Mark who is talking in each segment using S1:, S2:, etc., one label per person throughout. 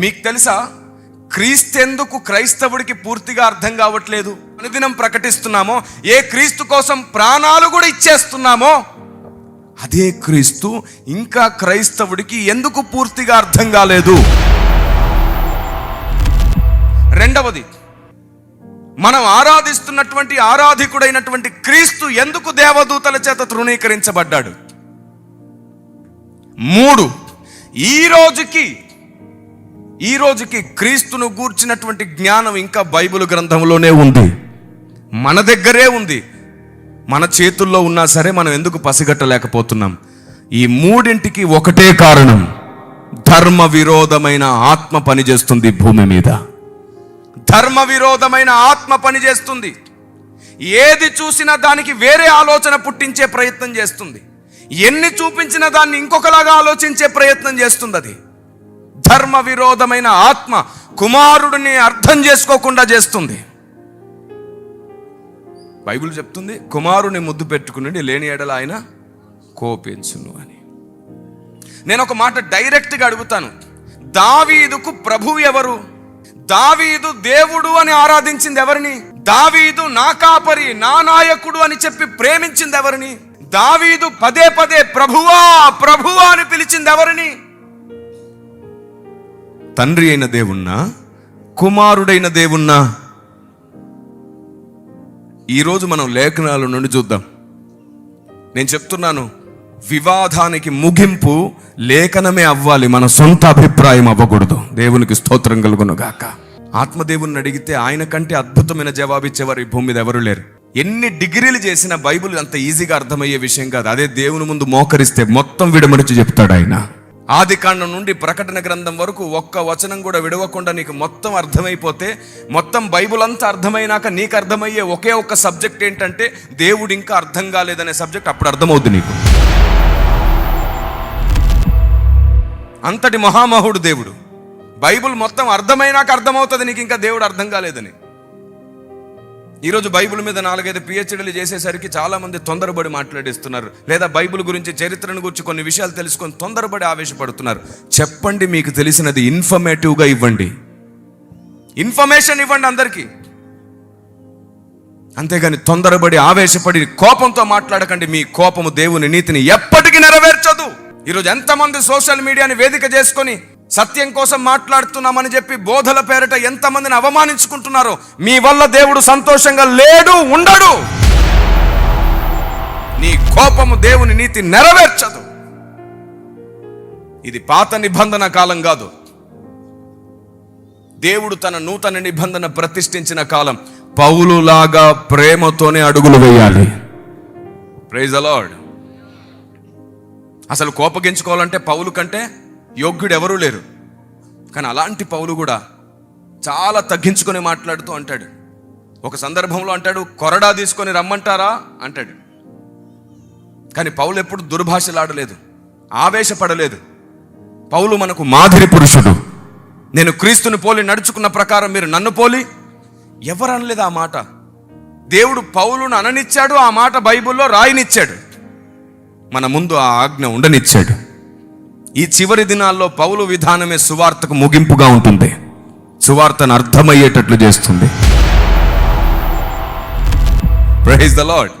S1: మీకు తెలుసా? క్రీస్తెందుకు క్రైస్తవుడికి పూర్తిగా అర్థం కావట్లేదు? అనుదినం ప్రకటిస్తున్నామో ఏ క్రీస్తు కోసం ప్రాణాలు కూడా ఇచ్చేస్తున్నామో అదే క్రీస్తు ఇంకా క్రైస్తవుడికి ఎందుకు పూర్తిగా అర్థం కాలేదు? రెండవది మనం ఆరాధిస్తున్నటువంటి ఆరాధికుడైనటువంటి క్రీస్తు ఎందుకు దేవదూతల చేత తృణీకరించబడ్డాడు? మూడు ఈ రోజుకి ఈ రోజుకి క్రీస్తును గూర్చినటువంటి జ్ఞానం ఇంకా బైబిల్ గ్రంథంలోనే ఉంది. మన దగ్గరే ఉంది. మన చేతుల్లో ఉన్నా సరే మనం ఎందుకు పసిగట్టలేకపోతున్నాం? ఈ మూడింటికి ఒకటే కారణం. ధర్మ విరోధమైన ఆత్మ పనిచేస్తుంది భూమి మీద. ధర్మ విరోధమైన ఆత్మ పనిచేస్తుంది ఏది చూసినా దానికి వేరే ఆలోచన పుట్టించే ప్రయత్నం చేస్తుంది. ఎన్ని చూపించినా దాన్ని ఇంకొకలాగా ఆలోచించే ప్రయత్నం చేస్తుంది అది. ధర్మ విరోధమైన ఆత్మ కుమారుడిని అర్థం చేసుకోకుండా చేస్తుంది. బైబిల్ చెప్తుంది కుమారుని ముద్దు పెట్టుకుని లేని ఎడల ఆయన కోపించును అని. నేను ఒక మాట డైరెక్ట్గా అడుగుతాను. దావీదుకు ప్రభు ఎవరు? దావీదు దేవుడు అని ఆరాధించింది ఎవరిని? దావీదు నా కాపరి నా నాయకుడు అని చెప్పి ప్రేమించింది ఎవరిని? దావీదు పదే పదే ప్రభువా ప్రభువా అని పిలిచింది ఎవరిని? తండ్రి అయిన దేవున్నా కుమారుడైన దేవున్నా ఈరోజు మనం లేఖనాల నుండి చూద్దాం. నేను చెప్తున్నాను వివాదానికి ముగింపు లేఖనమే అవ్వాలి మన సొంత అభిప్రాయం అవ్వకూడదు. దేవునికి స్తోత్రం కలుగును గాక ఆత్మదేవుని అడిగితే ఆయన కంటే అద్భుతమైన జవాబిచ్చేవారు ఈ భూమి మీద ఎవరు లేరు. ఎన్ని డిగ్రీలు చేసినా బైబిల్ అంత ఈజీగా అర్థమయ్యే విషయం కాదు. అదే దేవుని ముందు మోకరిస్తే మొత్తం విడమడిచి చెప్తాడు ఆయన. ఆదికాండం నుండి ప్రకటన గ్రంథం వరకు ఒక్క వచనం కూడా విడవకుండా నీకు మొత్తం అర్థమైపోతే మొత్తం బైబుల్ అంతా అర్థమైనాక నీకు అర్థమయ్యే ఒకే ఒక్క సబ్జెక్ట్ ఏంటంటే దేవుడు ఇంకా అర్థం కాలేదనే సబ్జెక్ట్ అప్పుడు అర్థమవుద్ది నీకు. అంతటి మహామహుడు దేవుడు. బైబుల్ మొత్తం అర్థమైనాక అర్థమవుతుంది నీకు ఇంకా దేవుడు అర్థం కాలేదని. ఈరోజు బైబిల్ మీద నాలుగైదు పిహెచ్డీలు చేసేసరికి చాలామంది తొందరబడి తొందరపడి మాట్లాడిస్తున్నారు. లేదా బైబిల్ గురించి చరిత్రను గురించి కొన్ని విషయాలు తెలుసుకొని తొందరపడి ఆవేశపడుతున్నారు. చెప్పండి మీకు తెలిసినది ఇన్ఫర్మేటివ్గా ఇవ్వండి. ఇన్ఫర్మేషన్ ఇవ్వండి అందరికీ. అంతేగాని తొందరపడి ఆవేశపడి కోపంతో మాట్లాడకండి. మీ కోపము దేవుని నీతిని ఎప్పటికీ నెరవేర్చదు. ఈరోజు ఎంతమంది సోషల్ మీడియాని వేదిక చేసుకొని సత్యం కోసం మాట్లాడుతున్నామని చెప్పి బోధల పేరిట ఎంతమందిని అవమానించుకుంటున్నారో మీ వల్ల దేవుడు సంతోషంగా లేడు ఉండడు. నీ కోపము దేవుని నీతి నెరవేర్చదు. ఇది పాత నిబంధన కాలం కాదు. దేవుడు తన నూతన నిబంధన ప్రతిష్ఠించిన కాలం. పౌలులాగా ప్రేమతోనే అడుగులు వేయాలి. ప్రైజ్ అలాడ్ అసలు కోపగించుకోవాలంటే పౌలు కంటే యోగ్యుడు ఎవరూ లేరు. కానీ అలాంటి పౌలు కూడా చాలా తగ్గించుకొని మాట్లాడుతూ అంటాడు. ఒక సందర్భంలో అంటాడు కొరడా తీసుకొని రమ్మంటారా? అంటాడు. కానీ పౌలు ఎప్పుడు దుర్భాషలాడలేదు ఆవేశపడలేదు. పౌలు మనకు మాదిరి పురుషుడు. నేను క్రీస్తుని పోలి నడుచుకున్న ప్రకారం మీరు నన్ను పోలి ఎవరు అనలేదు ఆ మాట. దేవుడు పౌలును అననిచ్చాడు ఆ మాట బైబిల్లో రాయినిచ్చాడు. మన ముందు ఆ ఆజ్ఞ ఉండనిచ్చాడు. ఈ చివరి దినాల్లో పౌలు విధానమే సువార్తకు ముగింపుగా ఉంటుంది. సువార్తను అర్థమయ్యేటట్లు చేస్తుంది. ప్రైజ్ ద లార్డ్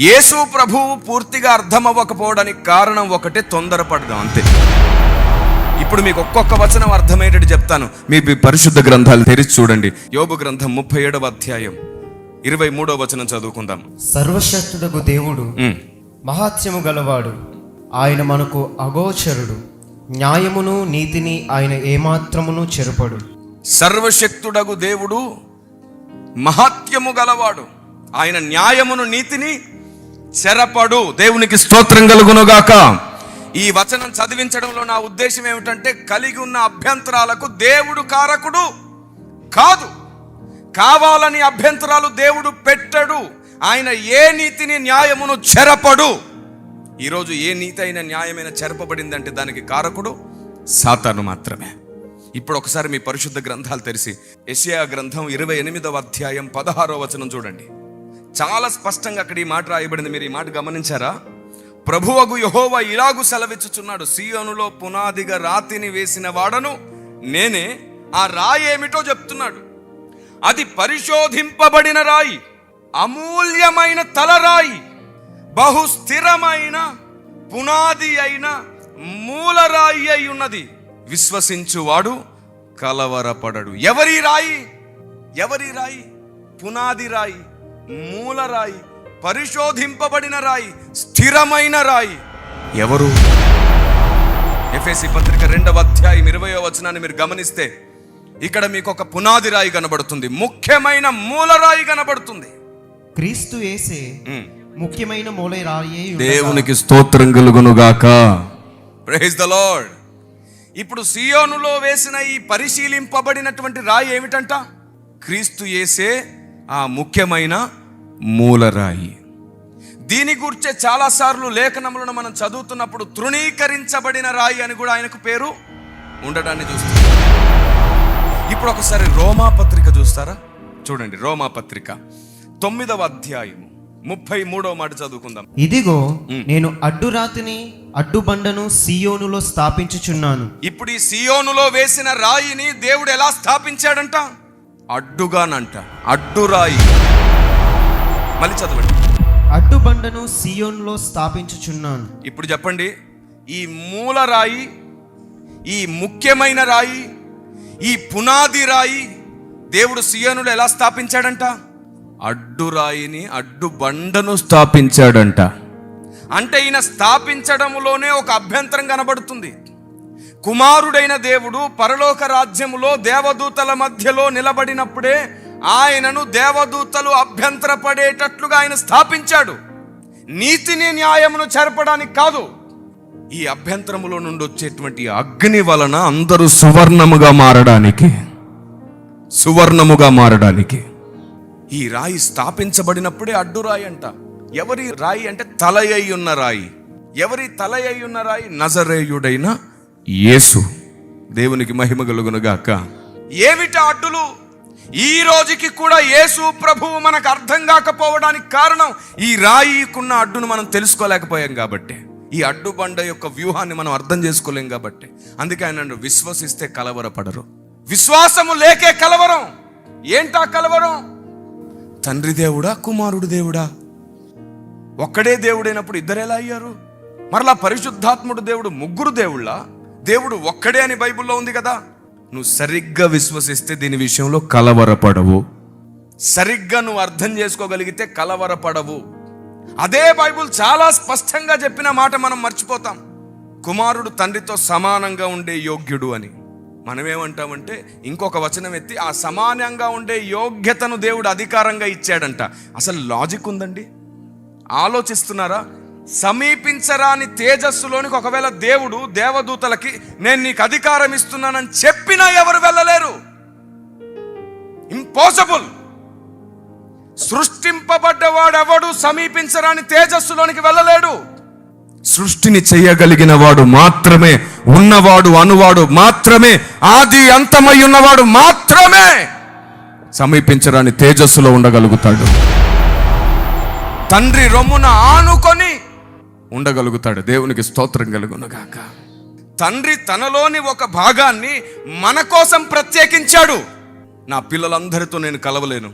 S1: యేసు ప్రభువు పూర్తిగా అర్థం అవ్వకపోవడానికి కారణం ఒకటే తొందరపడదాం అంతే. ఇప్పుడు మీకు ఒక్కొక్క వచనం అర్థమయ్యేటట్టు చెప్తాను. మీ పరిశుద్ధ గ్రంథాలు తెరిచి చూడండి. యోబు గ్రంథం ముప్పై ఏడవ అధ్యాయం ఇరవై మూడవ వచనం చదువుకుందాం.
S2: సర్వశక్తుడకు దేవుడు. మహాత్యము గలవాడు. ఆయన మనకు అగోచరుడు. న్యాయమును నీతిని ఆయన ఏమాత్రమును చెరుపడు.
S1: సర్వశక్తుడగు దేవుడు మహాత్యము గలవాడు. ఆయన న్యాయమును నీతిని చెరపడు. దేవునికి స్తోత్రం కలుగునుగాక. ఈ వచనం చదివించడంలో నా ఉద్దేశం ఏమిటంటే కలిగి ఉన్న అభ్యంతరాలకు దేవుడు కారకుడు కాదు. కావాలని అభ్యంతరాలు దేవుడు పెట్టడు. ఆయన ఏ నీతిని న్యాయమును చెరపడు. ఈరోజు ఏ నీతి అయిన న్యాయమైన చెరపబడిందంటే దానికి కారకుడు సాతాను మాత్రమే. ఇప్పుడు ఒకసారి మీ పరిశుద్ధ గ్రంథాలు తెరిసి యెషయా గ్రంథం ఇరవై ఎనిమిదవ అధ్యాయం పదహారో వచనం చూడండి. చాలా స్పష్టంగా అక్కడ ఈ మాట రాయబడింది. మీరు ఈ మాట గమనించారా? ప్రభువగు యహోవ ఇలాగు సెలవిచ్చుచున్నాడు. సీయోనులో పునాదిగా రాతిని వేసిన వాడను నేనే ఆ రాయి ఏమిటో చెప్తున్నాడు. అది పరిశోధింపబడిన రాయి అమూల్యమైన తలరాయి బహుస్థిరమైన పునాది అయిన మూలరాయి అయి ఉన్నది. విశ్వసించువాడు కలవరపడడు. ఎవరి రాయి? ఎవరి రాయి? పునాది రాయి మూలరాయి పరిశోధింపబడిన రాయి స్థిరమైన రాయి. ఎవరు? ఎఫ్ఎసి పత్రిక రెండవ అధ్యాయం ఇరవయో వచనాన్ని మీరు గమనిస్తే ఇక్కడ మీకు ఒక పునాది రాయి కనబడుతుంది. ముఖ్యమైన మూలరాయి కనబడుతుంది.
S2: క్రీస్తు. ముఖ్యమైన మూల రాయే
S1: దేవునికి స్తోత్రం కలుగునుగాక. ప్రైజ్ ద లార్డ్ ఇప్పుడు సియోనులో వేసిన ఈ పరిశీలింపబడినటువంటి రాయి ఏమిటంట? క్రీస్తు యేసే ఆ ముఖ్యమైన మూలరాయి. దీని గురించే చాలాసార్లు లేఖనములను మనం చదువుతున్నప్పుడు తృణీకరించబడిన రాయి అని కూడా ఆయనకు పేరు ఉండడాన్ని చూస్తాం ఇప్పుడు ఒకసారి రోమా పత్రిక చూస్తారా? చూడండి రోమా పత్రిక తొమ్మిదవ అధ్యాయము. ముప్పై మూడవ మాట చదువుకుందాం.
S2: ఇదిగో నేను అడ్డురాతిని అడ్డుబండను సియోనులో స్థాపించుచున్నాను.
S1: ఇప్పుడు ఈ సియోనులో వేసిన రాయిని దేవుడు ఎలా స్థాపించాడంట? అడ్డుగానంట అడ్డురాయి మళ్ళీ చదవండి.
S2: అడ్డుబండను సియోనులో స్థాపించుచున్నాను.
S1: ఇప్పుడు చెప్పండి ఈ మూల రాయి ఈ ముఖ్యమైన రాయి ఈ పునాది రాయి దేవుడు సియోనులో ఎలా స్థాపించాడంట? అడ్డురాయిని అడ్డుబండను అడ్డు బండను స్థాపించాడంట. అంటే ఈయన స్థాపించడంలోనే ఒక అభ్యంతరం కనబడుతుంది. కుమారుడైన దేవుడు పరలోక రాజ్యములో దేవదూతల మధ్యలో నిలబడినప్పుడే ఆయనను దేవదూతలు అభ్యంతరపడేటట్లుగా ఆయన స్థాపించాడు. నీతిని న్యాయమును చెరపడానికి కాదు. ఈ అభ్యంతరములో నుండి వచ్చేటువంటి అగ్ని వలన అందరూ సువర్ణముగా మారడానికి సువర్ణముగా మారడానికి ఈ రాయి స్థాపించబడినప్పుడే అడ్డు రాయి అంట. ఎవరి రాయి అంటే తల అయి ఉన్న రాయి. ఎవరి తల అయి ఉన్న రాయి నజరేయుడైన యేసు. దేవునికి మహిమ కలుగునుగాక. ఏమిటి అడ్డులు? ఈ రోజుకి కూడా యేసు ప్రభువు మనకు అర్థం కాకపోవడానికి కారణం ఈ రాయికున్న అడ్డును మనం తెలుసుకోలేకపోయాం కాబట్టి. ఈ అడ్డు బండ యొక్క వ్యూహాన్ని మనం అర్థం చేసుకోలేం కాబట్టి. అందుకే ఆయన విశ్వసిస్తే కలవరపడరు. విశ్వాసము లేకే కలవరం. ఏంటా కలవరం? తండ్రి దేవుడా కుమారుడు దేవుడా? ఒక్కడే దేవుడైనప్పుడు ఇద్దరు ఎలా అయ్యారు? మరలా పరిశుద్ధాత్ముడు దేవుడు ముగ్గురు దేవుళ్ళ? దేవుడు ఒక్కడే అని బైబిల్లో ఉంది కదా? నువ్వు సరిగ్గా విశ్వసిస్తే దీని విషయంలో కలవరపడవు. సరిగ్గా నువ్వు అర్థం చేసుకోగలిగితే కలవరపడవు. అదే బైబిల్ చాలా స్పష్టంగా చెప్పిన మాట మనం మర్చిపోతాం. కుమారుడు తండ్రితో సమానంగా ఉండే యోగ్యుడు అని. మనమేమంటామంటే ఇంకొక వచనం ఎత్తి ఆ సమానంగా ఉండే యోగ్యతను దేవుడు అధికారంగా ఇచ్చాడంట. అసలు లాజిక్ ఉందండి? ఆలోచిస్తున్నారా? సమీపించరాని తేజస్సులోనికి ఒకవేళ దేవుడు దేవదూతలకి నేను నీకు అధికారం ఇస్తున్నానని చెప్పినా ఎవరు వెళ్ళలేరు. ఇంపాసిబుల్ సృష్టింపబడ్డవాడెవడు సమీపించరాని తేజస్సులోనికి వెళ్ళలేడు. సృష్టిని చేయగలిగిన వాడు మాత్రమే ఉన్నవాడు అనువాడు మాత్రమే ఆది అంతమై ఉన్నవాడు మాత్రమే సమీపించరాని తేజస్సులో ఉండగలుగుతాడు. తండ్రి రొమ్మున ఆనుకొని ఉండగలుగుతాడు. దేవునికి స్తోత్రం కలుగునగాక. తండ్రి తనలోని ఒక భాగాన్ని మన కోసం ప్రత్యేకించాడు. నా పిల్లలందరితో నేను కలవలేను.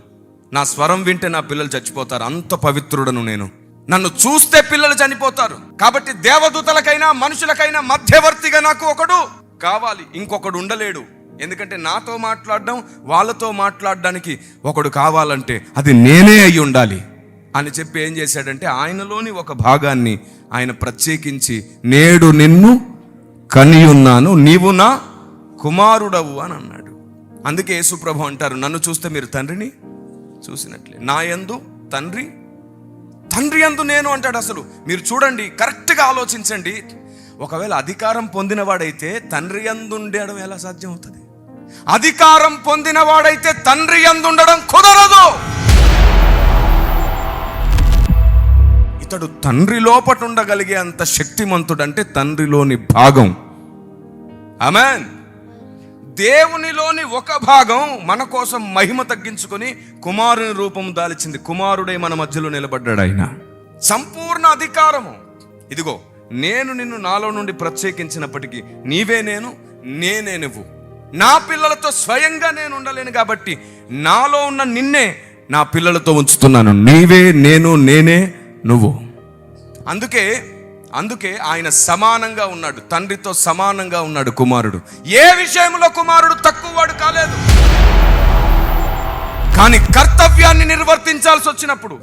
S1: నా స్వరం వింటే నా పిల్లలు చచ్చిపోతారు. అంత పవిత్రుడను నేను. నన్ను చూస్తే పిల్లలు చనిపోతారు. కాబట్టి దేవదూతలకైనా మనుషులకైనా మధ్యవర్తిగా నాకు ఒకడు కావాలి. ఇంకొకడు ఉండలేడు. ఎందుకంటే నాతో మాట్లాడడం వాళ్ళతో మాట్లాడడానికి ఒకడు కావాలంటే అది నేనే అయి ఉండాలి. అని చెప్పి ఏం చేశాడంటే ఆయనలోని ఒక భాగాన్ని ఆయన ప్రత్యేకించి నేడు నిన్ను కనియున్నాను నీవు నా కుమారుడవు అని అన్నాడు. అందుకే యేసుప్రభు అంటారు నన్ను చూస్తే మీరు తండ్రిని చూసినట్లే. నా యందు తండ్రి తండ్రి యందు నేను అంటాడు అసలు. మీరు చూడండి కరెక్ట్గా ఆలోచించండి. ఒకవేళ అధికారం పొందినవాడైతే తండ్రి యందు ఉండడం ఎలా సాధ్యం అవుతుంది అధికారం పొందినవాడైతే తండ్రి యందు ఉండడం కుదరదు! ఇతడు తండ్రి లోపట ఉండగలిగే అంత శక్తిమంతుడంటే తండ్రిలోని భాగం. అమెన్ దేవునిలోని ఒక భాగం మన కోసం మహిమ తగ్గించుకొని కుమారుని రూపం దాల్చింది. కుమారుడే మన మధ్యలో నిలబడ్డాడు ఆయన. సంపూర్ణ అధికారము. ఇదిగో నేను నిన్ను నాలో నుండి ప్రత్యేకించినప్పటికీ నీవే నేను నేనే నువ్వు. నా పిల్లలతో స్వయంగా నేను ఉండలేను కాబట్టి నాలో ఉన్న నిన్నే నా పిల్లలతో ఉంచుతున్నాను. నీవే నేను నేనే నువ్వు. అందుకే అందుకే ఆయన సమానంగా ఉన్నాడు తండ్రితో సమానంగా ఉన్నాడు కుమారుడు. ఏ విషయంలో కుమారుడు తక్కువ వాడు కాలేదు. కానీ కర్తవ్యాన్ని నిర్వర్తించాల్సి వచ్చినప్పుడు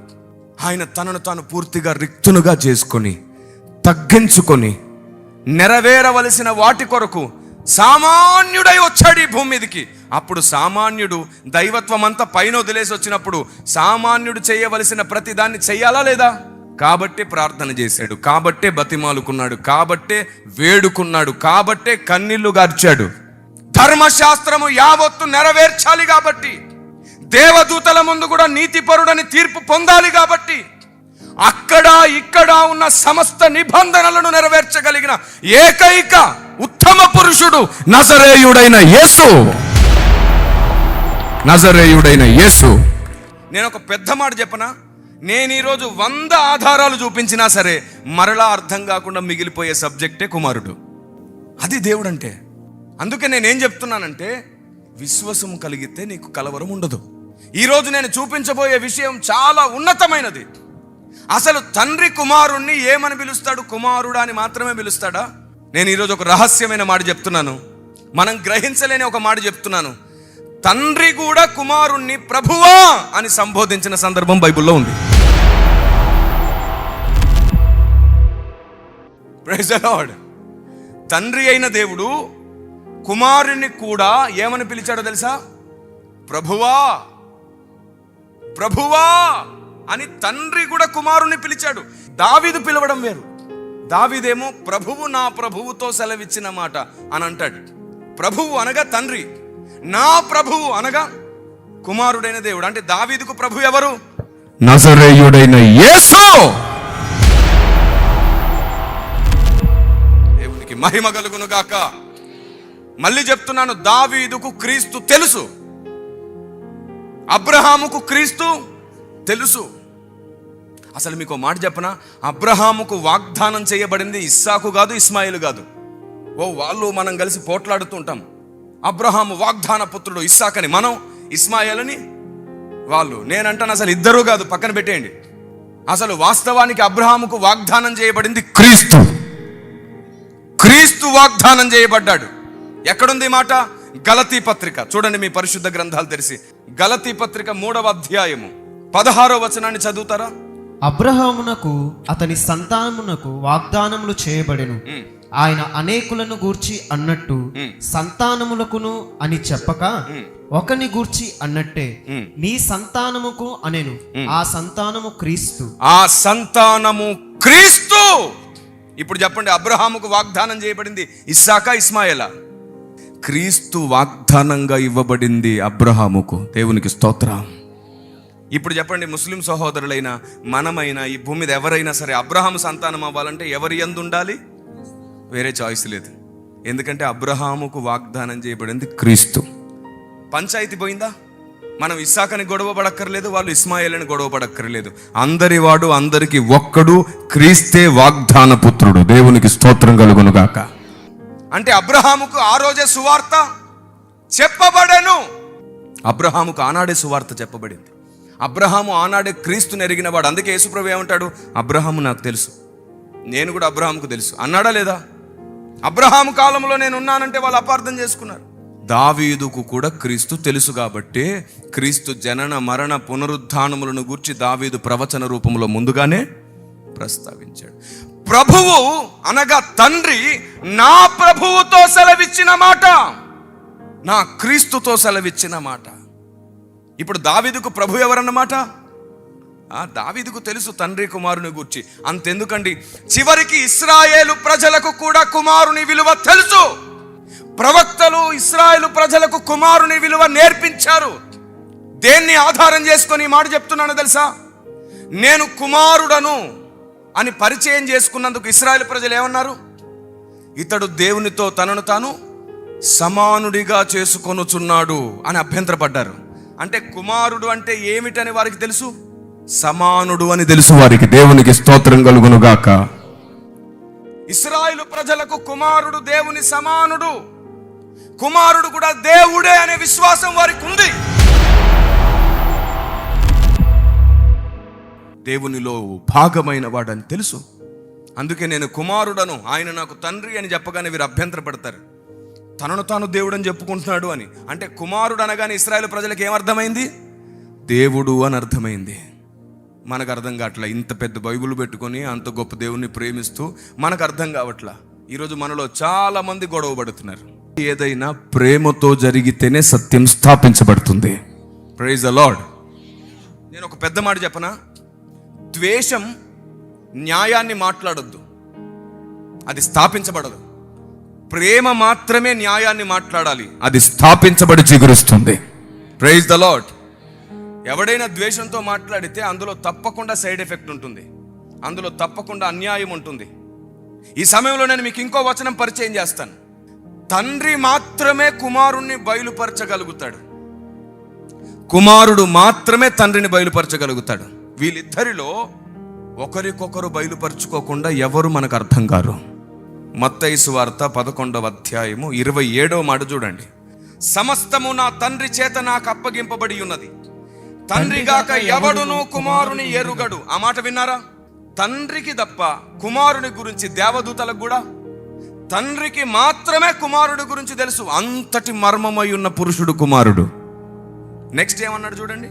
S1: ఆయన తనను తాను పూర్తిగా రిక్తునుగా చేసుకొని తగ్గించుకొని నెరవేరవలసిన వాటి కొరకు సామాన్యుడై వచ్చాడు ఈ భూమి మీదకి. అప్పుడు సామాన్యుడు దైవత్వం అంతా పైన వదిలేసి వచ్చినప్పుడు సామాన్యుడు చేయవలసిన ప్రతి దాన్ని చెయ్యాలా లేదా? కాబట్టే ప్రార్థన చేశాడు కాబట్టే బతిమాలుకున్నాడు కాబట్టే వేడుకున్నాడు కాబట్టే కన్నీళ్ళు గార్చాడు. ధర్మశాస్త్రము యావత్తు నెరవేర్చాలి కాబట్టి దేవదూతల ముందు కూడా నీతిపరుడని తీర్పు పొందాలి కాబట్టి అక్కడ ఇక్కడ ఉన్న సమస్త నిబంధనలను నెరవేర్చగలిగిన ఏకైక ఉత్తమ పురుషుడు నజరేయుడైన యేసు. నజరేయుడైన యేసు. నేను ఒక పెద్ద మాట చెప్పనా? నేను ఈరోజు వంద ఆధారాలు చూపించినా సరే మరలా అర్థం కాకుండా మిగిలిపోయే సబ్జెక్టే కుమారుడు. అది దేవుడు అంటే అందుకే నేనేం చెప్తున్నానంటే విశ్వాసం కలిగితే నీకు కలవరం ఉండదు. ఈరోజు నేను చూపించబోయే విషయం చాలా ఉన్నతమైనది. అసలు తండ్రి కుమారుణ్ణి ఏమని పిలుస్తాడు? కుమారుడా అని మాత్రమే పిలుస్తాడా? నేను ఈరోజు ఒక రహస్యమైన మాట చెప్తున్నాను. మనం గ్రహించలేని ఒక మాట చెప్తున్నాను. తండ్రి కూడా కుమారుణ్ణి ప్రభువా అని సంబోధించిన సందర్భం బైబిల్లో ఉంది. Praise తండ్రి అయిన దేవుడు కుమారుని కూడా ఏమని పిలిచాడో తెలుసా? ప్రభువా ప్రభువా అని తండ్రి కూడా కుమారుని పిలిచాడు. దావీదు పిలవడం వేరు. దావీదేమో ప్రభువు నా ప్రభువుతో సెలవిచ్చిన మాట అని అంటాడు. ప్రభువు అనగా తండ్రి. నా ప్రభువు అనగా కుమారుడైన దేవుడు. అంటే దావీదుకు ప్రభు ఎవరు? నజరేయుడైన యేసు! దేవునికి మహిమ కలుగును గాక. మళ్ళీ చెప్తున్నాను దావీదుకు క్రీస్తు తెలుసు. అబ్రహాముకు క్రీస్తు తెలుసు. అసలు మీకు మాట చెప్పనా? అబ్రహాముకు వాగ్దానం చేయబడింది ఇస్సాకు కాదు ఇస్మాయిల్ కాదు. ఓ వాళ్ళు మనం కలిసి పోట్లాడుతుంటాం అబ్రహాము వాగ్దాన పుత్రుడు ఇస్సాకని మనం ఇస్మాయిల్ అని వాళ్ళు. నేనంటాను అసలు ఇద్దరూ కాదు పక్కన పెట్టేయండి. అసలు వాస్తవానికి అబ్రహాముకు వాగ్దానం చేయబడింది క్రీస్తు. క్రీస్తు వాగ్దానం చేయబడ్డాడు. ఎక్కడుంది మాట? గలతీ పత్రిక. చూడండి మీ పరిశుద్ధ గ్రంథాలు తెరిచి గలతీ పత్రిక మూడవ అధ్యాయము. పదహారో వచనాన్ని చదువుతారా?
S2: అబ్రహామునకు అతని సంతానమునకు వాగ్దానములు చేయబడెను. ఆయన అనేకులను గూర్చి అన్నట్టు సంతానములకును అని చెప్పక ఒకని గూర్చి అన్నట్టే నీ సంతానముకు అనెను. ఆ సంతానము క్రీస్తు.
S1: ఆ సంతానము క్రీస్తు! ఇప్పుడు చెప్పండి అబ్రహాముకు వాగ్దానం చేయబడింది ఇస్సాక ఇస్మాయిలా? క్రీస్తు వాగ్దానంగా ఇవ్వబడింది అబ్రహాముకు. దేవునికి స్తోత్రం. ఇప్పుడు చెప్పండి ముస్లిం సహోదరులైన మనమైన ఈ భూమి మీద ఎవరైనా సరే అబ్రహాము సంతానం అవ్వాలంటే ఎవరి ఎందు ఉండాలి? వేరే చాయిస్ లేదు. ఎందుకంటే అబ్రహాముకు వాగ్దానం చేయబడింది క్రీస్తు. పంచాయతీ పోయిందా? మనం ఇస్సాకని గొడవ పడక్కర్లేదు వాళ్ళు ఇస్మాయిల్ని గొడవ పడక్కర్లేదు. అందరి వాడు అందరికి ఒక్కడు క్రీస్తే వాగ్దాన పుత్రుడు. దేవునికి స్తోత్రం కలుగునుగాక అంటే అబ్రహాముకు ఆ రోజే సువార్త చెప్పబడను. అబ్రహాముకు ఆనాడే సువార్త చెప్పబడింది. అబ్రహాము ఆనాడే క్రీస్తుని ఎరిగిన వాడు. అందుకే యేసుప్రభు ఏమంటాడు? అబ్రహాము నాకు తెలుసు. నేను కూడా అబ్రహాముకు తెలుసు. అన్నాడా లేదా? అబ్రహాం కాలంలో నేను ఉన్నానంటే వాళ్ళు అపార్థం చేసుకున్నారు. దావీదుకు కూడా క్రీస్తు తెలుసు కాబట్టి క్రీస్తు జనన మరణ పునరుద్ధానములను గూర్చి దావీదు ప్రవచన రూపంలో ముందుగానే ప్రస్తావించాడు. ప్రభువు అనగా తండ్రి నా ప్రభువుతో సెలవిచ్చిన మాట. నా క్రీస్తుతో సెలవిచ్చిన మాట. ఇప్పుడు దావీదుకు ప్రభు ఎవరన్నమాట? దావీదుకు తెలుసు తండ్రి కుమారుని గూర్చి. అంతెందుకండి? చివరికి ఇస్రాయేలు ప్రజలకు కూడా కుమారుని విలువ తెలుసు. ప్రవక్తలు ఇస్రాయేలు ప్రజలకు కుమారుని విలువ నేర్పించారు. దేన్ని ఆధారం చేసుకొని మాట చెప్తున్నాను తెలుసా? నేను కుమారుడను అని పరిచయం చేసుకున్నందుకు ఇస్రాయేల్ ప్రజలు ఏమన్నారు? ఇతడు దేవునితో తనను తాను సమానుడిగా చేసుకొనుచున్నాడు అని అభ్యంతరపడ్డారు. అంటే కుమారుడు అంటే ఏమిటని వారికి తెలుసు? సమానుడు అని తెలుసు వారికి. దేవునికి స్తోత్రం కలుగునుగాక. ఇస్రాయేలు ప్రజలకు కుమారుడు దేవుని సమానుడు. కుమారుడు కూడా దేవుడే అనే విశ్వాసం వారికి ఉంది. దేవునిలో భాగమైన వాడని తెలుసు. అందుకే నేను కుమారుడను ఆయన నాకు తండ్రి అని చెప్పగానే వీరు అభ్యంతరపడతారు. తనను తాను దేవుడని చెప్పుకుంటున్నాడు అని. అంటే కుమారుడు అనగానే ఇస్రాయేల్ ప్రజలకు ఏమర్థమైంది దేవుడు అని అర్థమైంది. మనకు అర్థం కావట్లా? ఇంత పెద్ద బైబిల్ పెట్టుకొని అంత గొప్ప దేవుణ్ణి ప్రేమిస్తూ మనకు అర్థం కావట్లా? ఈరోజు మనలో చాలా మంది గొడవ పడుతున్నారు. ఏదైనా ప్రేమతో జరిగితేనే సత్యం స్థాపించబడుతుంది. ప్రైజ్ ద లార్డ్ నేను ఒక పెద్ద మాట చెప్పనా? ద్వేషం న్యాయాన్ని మాట్లాడొద్దు. అది స్థాపించబడదు. ప్రేమ మాత్రమే న్యాయాన్ని మాట్లాడాలి. అది స్థాపించబడి చిగురుస్తుంది. ప్రైజ్ ద లాడ్ ఎవడైనా ద్వేషంతో మాట్లాడితే అందులో తప్పకుండా సైడ్ ఎఫెక్ట్ ఉంటుంది. అందులో తప్పకుండా అన్యాయం ఉంటుంది. ఈ సమయంలో నేను మీకు ఇంకో వచనం పరిచయం చేస్తాను. తండ్రి మాత్రమే కుమారుణ్ణి బయలుపరచగలుగుతాడు. కుమారుడు మాత్రమే తండ్రిని బయలుపరచగలుగుతాడు. వీళ్ళిద్దరిలో ఒకరికొకరు బయలుపరుచుకోకుండా ఎవరు మనకు అర్థం కారు? మత్తైసు వార్త పదకొండవ అధ్యాయము ఇరవై ఏడవ మాట చూడండి. సమస్తము నా తండ్రి చేత నాకు అప్పగింపబడి ఉన్నది. తండ్రి గాక ఎవడును కుమారుని ఎరుగడు. ఆ మాట విన్నారా? తండ్రికి తప్ప కుమారుని గురించి దేవదూతలకు కూడా? తండ్రికి మాత్రమే కుమారుడు గురించి తెలుసు. అంతటి మర్మమై ఉన్న పురుషుడు కుమారుడు. నెక్స్ట్ ఏమన్నాడు చూడండి?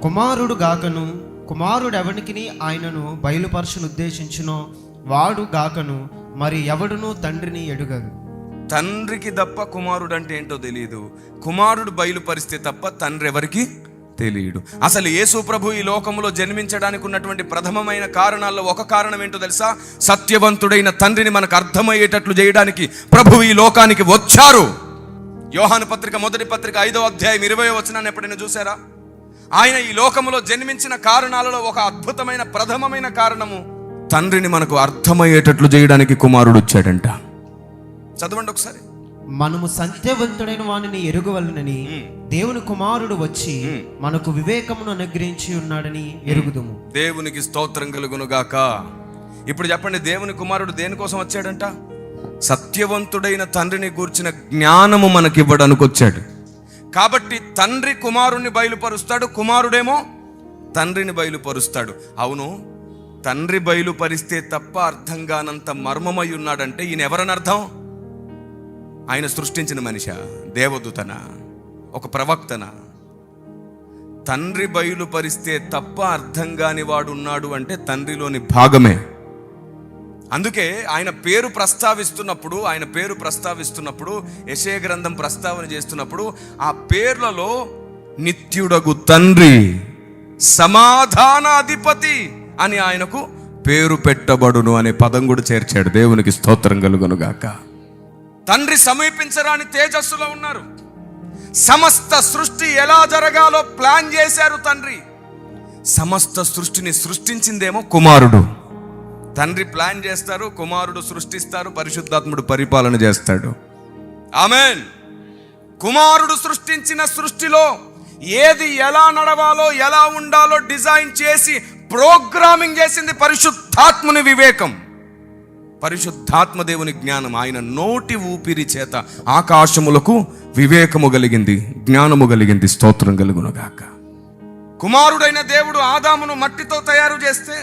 S2: కుమారుడు గాకను కుమారుడు ఎవనికి ఆయనను బయలుపరచును ఉద్దేశించునో వాడు గాకను మరి ఎవడును తండ్రిని ఎడుగడు
S1: తండ్రికి తప్ప కుమారుడు అంటే ఏంటో తెలియదు కుమారుడు బయలుపరిస్తే తప్ప తండ్రి ఎవరికి? తెలియడు. అసలు యేసు ప్రభు ఈ లోకంలో జన్మించడానికి ఉన్నటువంటి ప్రథమమైన కారణాల్లో ఒక కారణం ఏంటో తెలుసా? సత్యవంతుడైన తండ్రిని మనకు అర్థమయ్యేటట్లు చేయడానికి ప్రభు ఈ లోకానికి వచ్చారు. యోహాను పత్రిక మొదటి పత్రిక ఐదో అధ్యాయం ఇరవై వచనాన్ని ఎప్పుడైనా చూసారా ఆయన ఈ లోకములో జన్మించిన కారణాలలో ఒక అద్భుతమైన ప్రథమమైన కారణము తండ్రిని మనకు అర్థమయ్యేటట్లు చేయడానికి కుమారుడు వచ్చాడంట. చదవండి ఒకసారి.
S2: మనము సత్యవంతుడైన వానిని ఎరుగవలనని దేవుని కుమారుడు వచ్చి మనకు వివేకమును అనుగ్రహించి ఉన్నాడని ఎరుగుదుము.
S1: దేవునికి స్తోత్రం కలుగునుగాక. ఇప్పుడు చెప్పండి దేవుని కుమారుడు దేనికోసం వచ్చాడంట? సత్యవంతుడైన తండ్రిని గూర్చిన జ్ఞానము మనకివ్వడానికి వచ్చాడు. కాబట్టి తండ్రి కుమారుణ్ణి బయలుపరుస్తాడు కుమారుడేమో తండ్రిని బయలుపరుస్తాడు. అవును తండ్రి బయలుపరిస్తే తప్ప అర్థం కానంత మర్మమై ఉన్నాడంటే ఈయన ఎవరని అర్థం? ఆయన సృష్టించిన మనిష దేవదూతన ఒక ప్రవక్తన? తండ్రి బయలుపరిస్తే తప్ప అర్థం కాని వాడు ఉన్నాడు అంటే తండ్రిలోని భాగమే. అందుకే ఆయన పేరు ప్రస్తావిస్తున్నప్పుడు ఆయన పేరు ప్రస్తావిస్తున్నప్పుడు యశయ గ్రంథం ప్రస్తావన చేస్తున్నప్పుడు ఆ పేర్లలో నిత్యుడగు తండ్రి సమాధానాధిపతి అని ఆయనకు పేరు పెట్టబడును అనే పదం కూడా చేర్చాడు. దేవునికి స్తోత్రం కలుగునుగాక తండ్రి సమీపించరాని తేజస్సులో ఉన్నారు. సమస్త సృష్టి ఎలా జరగాలో ప్లాన్ చేశారు తండ్రి. సమస్త సృష్టిని సృష్టించిందేమో కుమారుడు. తండ్రి ప్లాన్ చేస్తారు కుమారుడు సృష్టిస్తారు పరిశుద్ధాత్ముడు పరిపాలన చేస్తాడు. ఆమెన్. కుమారుడు సృష్టించిన సృష్టిలో ఏది ఎలా నడవాలో ఎలా ఉండాలో డిజైన్ చేసి ప్రోగ్రామింగ్ చేసింది పరిశుద్ధాత్ముని వివేకం. పరిశుద్ధాత్మ దేవుని జ్ఞానం ఆయన నోటి ఊపిరి చేత ఆకాశములకు వివేకము కలిగింది జ్ఞానము కలిగింది స్తోత్రం కలుగునగాక కుమారుడైన దేవుడు ఆదామును మట్టితో తయారు చేస్తే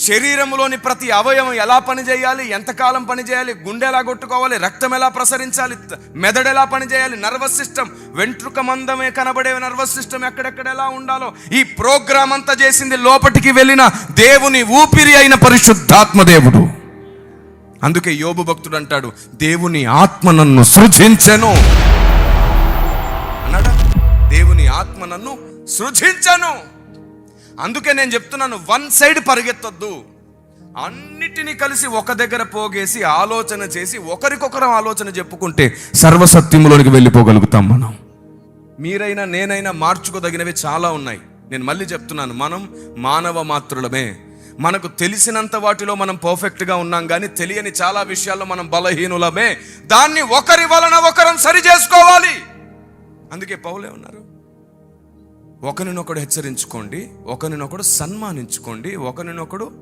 S1: శరీరములోని ప్రతి అవయవం ఎలా పనిచేయాలి ఎంతకాలం పనిచేయాలి గుండె ఎలా కొట్టుకోవాలి రక్తం ఎలా ప్రసరించాలి మెదడు ఎలా పనిచేయాలి నర్వస్ సిస్టమ్ వెంట్రుక మందమే కనబడే నర్వస్ సిస్టమ్ ఎక్కడెక్కడ ఎలా ఉండాలో ఈ ప్రోగ్రామ్ అంతా చేసింది లోపటికి వెళ్ళిన దేవుని ఊపిరి అయిన పరిశుద్ధాత్మ దేవుడు. అందుకే యోబు భక్తుడు అంటాడు దేవుని ఆత్మ నన్ను సృజించను. అన్నాడా? దేవుని ఆత్మ నన్ను సృజించను. అందుకే నేను చెప్తున్నాను వన్ సైడ్ పరిగెత్తొద్దు. అన్నిటినీ కలిసి ఒక దగ్గర పోగేసి ఆలోచన చేసి ఒకరికొకరం ఆలోచన చెప్పుకుంటే సర్వసత్యములోనికి వెళ్ళిపోగలుగుతాం మనం. మీరైనా నేనైనా మార్చుకోదగినవి చాలా ఉన్నాయి. నేను మళ్ళీ చెప్తున్నాను మనం మానవ మాత్రులమే. మనకు తెలిసినంత వాటిలో మనం పర్ఫెక్ట్గా ఉన్నాం కానీ తెలియని చాలా విషయాల్లో మనం బలహీనులమే. దాన్ని ఒకరి వలన ఒకరం సరి చేసుకోవాలి. అందుకే పౌలే ఉన్నారు. ఒకరినొకడు హెచ్చరించుకోండి ఒకరినొకడు సన్మానించుకోండి ఒకరినొకడు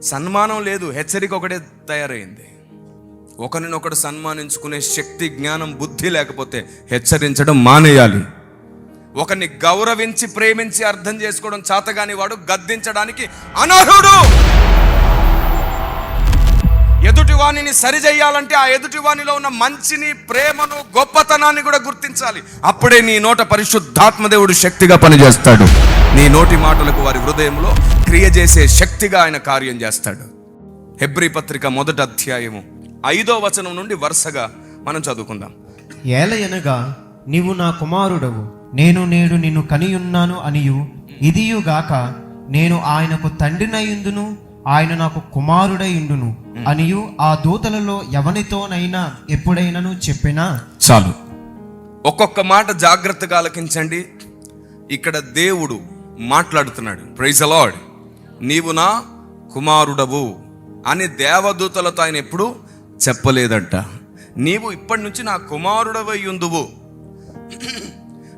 S1: సన్మానం లేదు హెచ్చరిక ఒకటే తయారైంది. ఒకరినొకడు సన్మానించుకునే శక్తి జ్ఞానం బుద్ధి లేకపోతే హెచ్చరించడం మానేయాలి. ఒకరిని గౌరవించి ప్రేమించి అర్థం చేసుకోవడం చాతగాని వాడు గద్దించడానికి అనర్హుడు. ఎదుటివాణిని సరిచేయాలంటే ఆ ఎదుటివాణిలో ఉన్న మంచిని ప్రేమను గొప్పతనాన్ని కూడా గుర్తించాలి. అప్పుడే నీ నోట పరిశుద్ధాత్మదేవుడు శక్తిగా పనిచేస్తాడు. నీ నోటి మాటలకు వారి హృదయంలో క్రియ చేసే శక్తిగా ఆయన కార్యం చేస్తాడు. హెబ్రి పత్రిక మొదటి అధ్యాయము ఐదో వచనం నుండి వరుసగా మనం చదువుకుందాం.
S2: ఏలయనగా నీవు నా కుమారుడవు. నేను నేడు నిన్ను కనియున్నాను అనియు. ఇదియుగాక నేను ఆయనకు తండ్రినయుందును ఆయన నాకు కుమారుడయుండును అనియు. ఆ దూతలలో ఎవనితోనైనా ఎప్పుడైనను చెప్పినా?
S1: చాలు. ఒక్కొక్క మాట జాగ్రత్తగా ఆలకించండి. ఇక్కడ దేవుడు మాట్లాడుతున్నాడు. ప్రైజ్ అలాడ్ నీవు నా కుమారుడవు అని దేవదూతలతో ఆయన ఎప్పుడు చెప్పలేదంట. నీవు ఇప్పటి నుంచి నా కుమారుడవై ఉందువు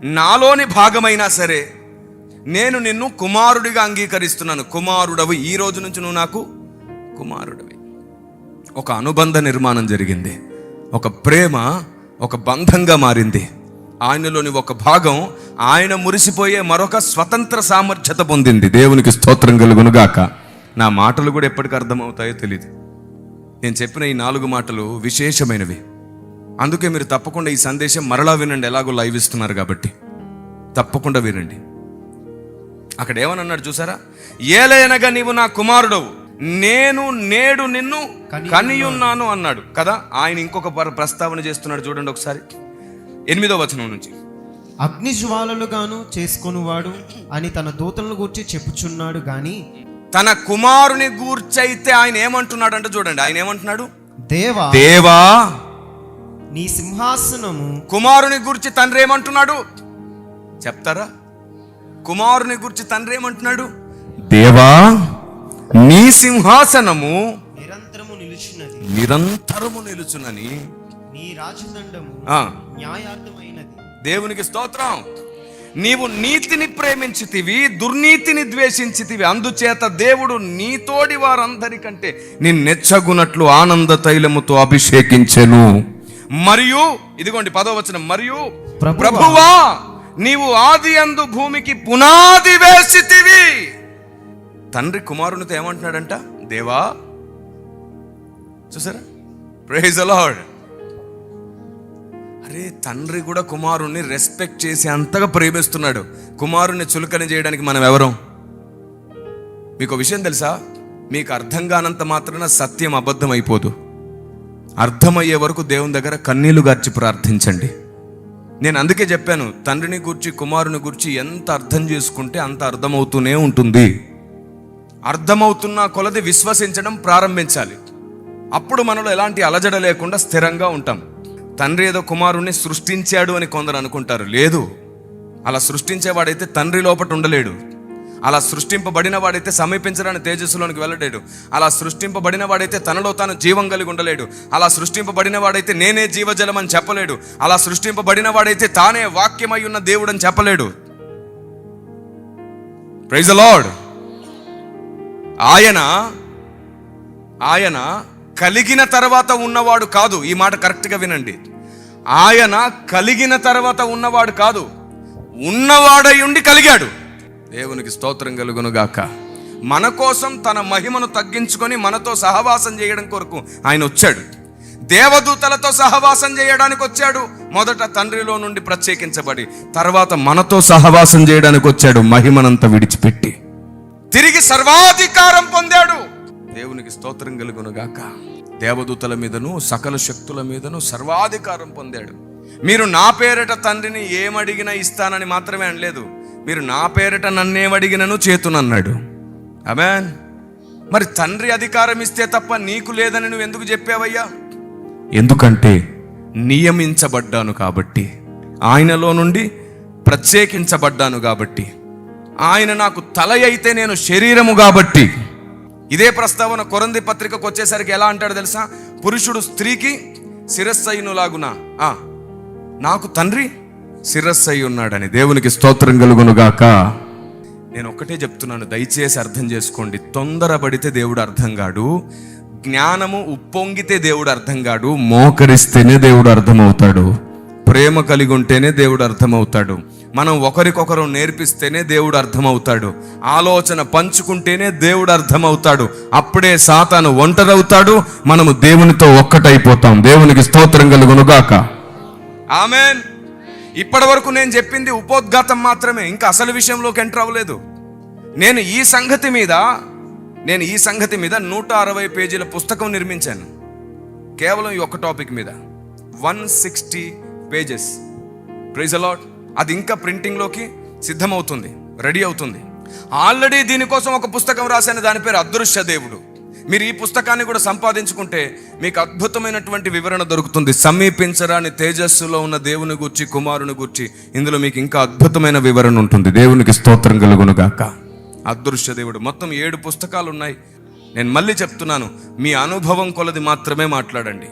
S1: నాలోని భాగమైనా సరే నేను నిన్ను కుమారుడిగా అంగీకరిస్తున్నాను. కుమారుడవు ఈ రోజు నుంచి నువ్వు నాకు కుమారుడివి. ఒక అనుబంధ నిర్మాణం జరిగింది. ఒక ప్రేమ ఒక బంధంగా మారింది. ఆయనలోని ఒక భాగం ఆయన మురిసిపోయే మరొక స్వతంత్ర సామర్థ్యత పొందింది. దేవునికి స్తోత్రం కలుగునుగాక. నా మాటలు కూడా ఎప్పటికి అర్థమవుతాయో తెలియదు నేను చెప్పిన ఈ నాలుగు మాటలు విశేషమైనవి. అందుకే మీరు తప్పకుండా ఈ సందేశం మరలా వినండి. ఎలాగో లైవ్ ఇస్తున్నారు కాబట్టి. తప్పకుండా వినండి. అక్కడ ఏమని చూసారా? ఏలైనగా నీవు నా కుమారుడవు. నేను నేడు నిన్ను కనియున్నాను. అన్నాడు. కదా? ఆయన ఇంకొక ప్ర- ప్రస్తావన చేస్తున్నాడు చూడండి ఒకసారి. ఎనిమిదో వచనం నుంచి.
S2: అగ్ని జ్వాలలుగాను చేసుకొనువాడు అని తన దూతలను గూర్చి చెప్పుచున్నాడు గాని
S1: తన కుమారుని గూర్చైతే ఆయన ఏమంటున్నాడు అంటే చూడండి. ఆయన ఏమంటున్నాడు?
S2: దేవా
S1: దేవా
S2: నీ సింహాసనము
S1: కుమారుని గురించి తండ్రి ఏమంటున్నాడు చెప్తారా? కుమారుని గురించి తండ్రి ఏమంటున్నాడు దేవా నీ సింహాసనము
S2: నిరంతరము నిలిచినది
S1: నిరంతరము నిలుచునని
S2: నీ రాజదండము న్యాయార్థమైనది.
S1: దేవునికి స్తోత్రం. నీవు నీతిని ప్రేమించితివి దుర్నీతిని ద్వేషించితివి అందుచేత దేవుడు నీతోడి వారందరికంటే నిన్నెచ్చగునట్లు ఆనంద తైలముతో అభిషేకించెను. మరియు ఇదిగోండి పదో వచనం మరియు
S2: ప్రభువా,
S1: నీవు ఆది అందు భూమికి పునాది వేసితివి. తండ్రి కుమారునితో ఏమంటున్నాడంట? దేవా చూసారా? ప్రైజ్ అలాడ్ అరే తండ్రి కూడా కుమారుణ్ణి రెస్పెక్ట్ చేసి అంతగా ప్రేమిస్తున్నాడు. కుమారుణ్ణి చులకని చేయడానికి మనం ఎవరం? మీకు విషయం తెలుసా? మీకు అర్థం కానంత మాత్రాన సత్యం అబద్ధం అయిపోదు. అర్థమయ్యే వరకు దేవుని దగ్గర కన్నీళ్ళు గార్చి ప్రార్థించండి. నేను అందుకే చెప్పాను తండ్రిని గురించి కుమారుని గురించి ఎంత అర్థం చేసుకుంటే అంత అర్థమవుతూనే ఉంటుంది. అర్థమవుతున్న కొలది విశ్వసించడం ప్రారంభించాలి. అప్పుడు మనలో ఎలాంటి అలజడ లేకుండా స్థిరంగా ఉంటాం. తండ్రి ఏదో కుమారుణ్ణి సృష్టించాడు అని కొందరు అనుకుంటారు. లేదు అలా సృష్టించేవాడైతే తండ్రి లోపట ఉండలేడు. అలా సృష్టింపబడిన వాడైతే సమీపించడానికి తేజస్సులోనికి వెళ్ళలేడు. అలా సృష్టింపబడిన వాడైతే తనలో తాను జీవం కలిగి ఉండలేడు. అలా సృష్టింపబడిన వాడైతే నేనే జీవజలం అని చెప్పలేడు. అలా సృష్టింపబడిన వాడైతే తానే వాక్యమై ఉన్న దేవుడు అని చెప్పలేడు. ప్రైజ్ లార్డ్ ఆయన ఆయన కలిగిన తర్వాత ఉన్నవాడు కాదు. ఈ మాట కరెక్ట్గా వినండి. ఆయన కలిగిన తర్వాత ఉన్నవాడు కాదు. ఉన్నవాడై ఉండి కలిగాడు. దేవునికి స్తోత్రం కలుగునుగాక. మన కోసం తన మహిమను తగ్గించుకొని మనతో సహవాసం చేయడం కొరకు ఆయన వచ్చాడు. దేవదూతలతో సహవాసం చేయడానికి వచ్చాడు. మొదట తండ్రిలో నుండి ప్రత్యేకించబడి తర్వాత మనతో సహవాసం చేయడానికి వచ్చాడు. మహిమనంతా విడిచిపెట్టి. తిరిగి సర్వాధికారం పొందాడు. దేవునికి స్తోత్రం కలుగునుగాక. దేవదూతల మీదను సకల శక్తుల మీదను సర్వాధికారం పొందాడు. మీరు నా పేరట తండ్రిని ఏమడిగినా ఇస్తానని మాత్రమే అనలేదు. మీరు నా పేరిట నన్నేమడిగినను చేతునన్నాడు. అమెన్ మరి తండ్రి అధికారం ఇస్తే తప్ప నీకు లేదని నువ్వు ఎందుకు చెప్పావయ్యా? ఎందుకంటే నియమించబడ్డాను కాబట్టి ఆయనలో నుండి ప్రత్యేకించబడ్డాను కాబట్టి ఆయన నాకు తల అయితే నేను శరీరము కాబట్టి. ఇదే ప్రస్తావన కొరంది పత్రికకు వచ్చేసరికి ఎలా అంటాడు తెలుసా? పురుషుడు స్త్రీకి శిరస్సైనులాగునా నాకు తండ్రి శిరస్సై ఉన్నాడని దేవునికి స్తోత్రం కలుగునుగాక నేను ఒక్కటే చెప్తున్నాను దయచేసి అర్థం చేసుకోండి. తొందరపడితే దేవుడు అర్థం కాడు జ్ఞానము ఉప్పొంగితే దేవుడు అర్థం కాడు మోకరిస్తేనే దేవుడు అర్థమవుతాడు ప్రేమ కలిగి ఉంటేనే దేవుడు అర్థమవుతాడు మనం ఒకరికొకరు నేర్పిస్తేనే దేవుడు అర్థమవుతాడు ఆలోచన పంచుకుంటేనే దేవుడు అర్థమవుతాడు అప్పుడే సాతాను ఒంటరవుతాడు మనము దేవునితో ఒక్కటైపోతాం. దేవునికి స్తోత్రం కలుగునుగాక ఆమెన్. ఇప్పటి వరకు నేను చెప్పింది ఉపోద్ఘాతం మాత్రమే. ఇంకా అసలు విషయంలోకి ఎంటర్ అవ్వలేదు. నేను ఈ సంగతి మీద నేను ఈ సంగతి మీద నూట అరవై పేజీల పుస్తకం నిర్మించాను. కేవలం ఈ ఒక్క టాపిక్ మీద. One sixty pages. Prize allot అది ఇంకా ప్రింటింగ్లోకి సిద్ధమవుతుంది రెడీ అవుతుంది. ఆల్రెడీ దీనికోసం ఒక పుస్తకం రాశాను దాని పేరు అదృశ్య దేవుడు. మీరు ఈ పుస్తకాన్ని కూడా సంపాదించుకుంటే మీకు అద్భుతమైనటువంటి వివరణ దొరుకుతుంది. సమీపించరాని తేజస్సులో ఉన్న దేవుని గుర్చి కుమారుని గుర్చి ఇందులో మీకు ఇంకా అద్భుతమైన వివరణ ఉంటుంది. దేవునికి స్తోత్రం కలుగునుగాక అదృశ్య దేవుడు. మొత్తం ఏడు పుస్తకాలు ఉన్నాయి నేను మళ్ళీ చెప్తున్నాను మీ అనుభవం కొలది మాత్రమే మాట్లాడండి.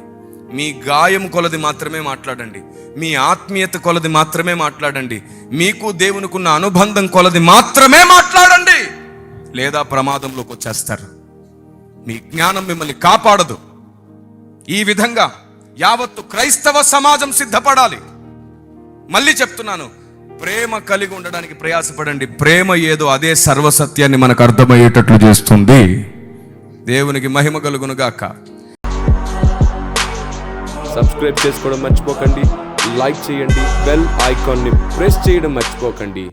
S1: మీ గాయం కొలది మాత్రమే మాట్లాడండి. మీ ఆత్మీయత కొలది మాత్రమే మాట్లాడండి. మీకు దేవునికున్న అనుబంధం కొలది మాత్రమే మాట్లాడండి. లేదా ప్రమాదంలోకి వచ్చేస్తారు. మీ జ్ఞానం మిమ్మల్ని కాపాడదు. ఈ విధంగా యావత్తు క్రైస్తవ సమాజం సిద్ధపడాలి. మళ్ళీ చెప్తున్నాను ప్రేమ కలిగి ఉండడానికి ప్రయాసపడండి. ప్రేమ ఏదో అదే సర్వసత్యాన్ని మనకు అర్థమయ్యేటట్లు చేస్తుంది. దేవునికి మహిమ కలుగునుగాక
S3: సబ్స్క్రైబ్ చేసుకోవడం మర్చిపోకండి. లైక్ చేయండి. బెల్ ఐకాన్ని ప్రెస్ చేయడం మర్చిపోకండి.